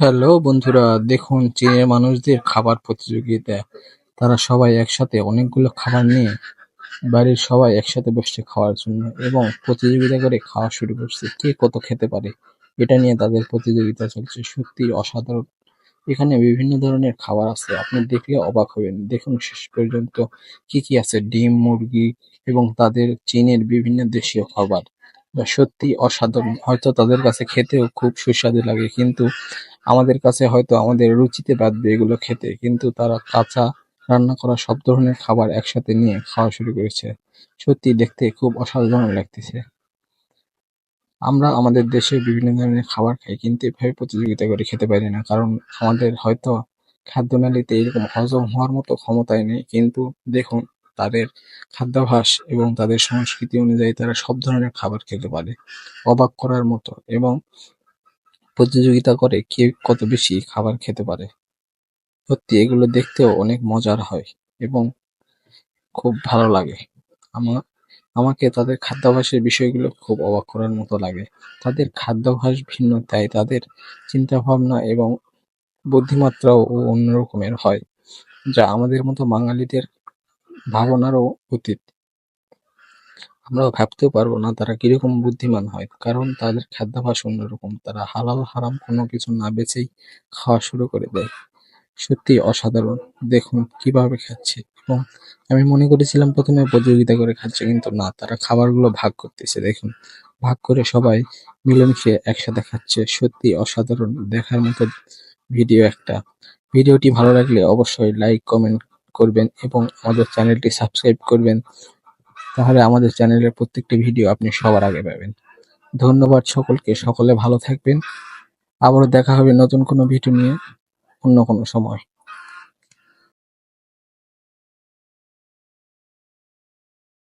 Hello বন্ধুরা, দেখুন চীনের মানুষদের খাবার প্রতিযোগিতা তারা সবাই একসাথে অনেকগুলো খাবার নিয়ে বাড়ির সবাই একসাথে বসছে খাওয়ার জন্য এবং প্রতিযোগিতা করে খাওয়া শুরু করছে। কে কত খেতে পারে? এটা নিয়ে তাদের প্রতিযোগিতা চলছে। সত্যি অসাধারণ। এখানে বিভিন্ন ধরনের খাবার আছে। আপনি দেখলে অবাক হবেন। দেখুন শেষ পর্যন্ত কি কি আছে? ডিম, মুরগি এবং তাদের চীনের বিভিন্ন দেশীয় খাবার। সত্যি অসাধারণ। হয়তো তাদের কাছে খেতেও খুব সুস্বাদু লাগে, কিন্তু আমাদের কাছে হয়তো আমাদের রুচিতে বাঁধবে এগুলো খেতে, কিন্তু তারা কাঁচা রান্না করা সব ধরনের খাবার একসাথে নিয়ে খাওয়া শুরু করেছে। সত্যি দেখতে খুব অসাধারণ লাগতেছে। আমরা আমাদের দেশে বিভিন্ন ধরনের খাবার খাই, কিন্তু এভাবে প্রতিযোগিতা করে খেতে পারি না, কারণ আমাদের হয়তো খাদ্যনালীতে এরকম হজম হওয়ার মতো ক্ষমতাই নেই, কিন্তু দেখুন, তাদের খাদ্যাভ্যাস এবং তাদের সংস্কৃতি অনুযায়ী তারা সব ধরনের খাবার খেতে পারে, অবাক করার মতো। এবং প্রতিযোগিতা করে কে কত বেশি খাবার খেতে পারে। সত্যি, এগুলো দেখতেও অনেক মজার হয় এবং খুব ভালো লাগে। আমার আমাকে তাদের খাদ্যাভ্যাসের বিষয়গুলো খুব অবাক করার মতো লাগে। তাদের খাদ্যাভ্যাস ভিন্ন, তাই তাদের চিন্তা ভাবনা এবং বুদ্ধিমাত্রাও ও অন্য রকমের হয়, যা আমাদের মতো বাঙালিদের ভাবনারও অতীত। আমরা ভাবতেও পারব না তারা কীরকম বুদ্ধিমান হয়। কারণ তাদের খাদ্যাভ্যাস অন্যরকম। তারা হালাল, হারাম কোনো কিছু না বেছেই খাওয়া শুরু করে দেয়। সত্যি অসাধারণ। দেখুন কীভাবে খাচ্ছে। এবং আমি মনে করেছিলাম প্রথমে প্রতিযোগিতা করে খাচ্ছে কিন্তু না, তারা খাবারগুলো ভাগ করতেছে। দেখুন, ভাগ করে সবাই মিলেমিশে একসাথে খাচ্ছে। সত্যি অসাধারণ। দেখার মতো ভিডিও একটা। ভিডিওটি ভালো লাগলে অবশ্যই লাইক, কমেন্ট করবেন এবং আমাদের চ্যানেলটি সাবস্ক্রাইব করবেন। তাহলে আমাদের চ্যানেলের প্রত্যেকটি ভিডিও আপনি সবার আগে পাবেন। ধন্যবাদ সকলকে, সকলে ভালো থাকবেন। আবারও দেখা হবে নতুন কোনো ভিডিও নিয়ে অন্য কোনো সময়।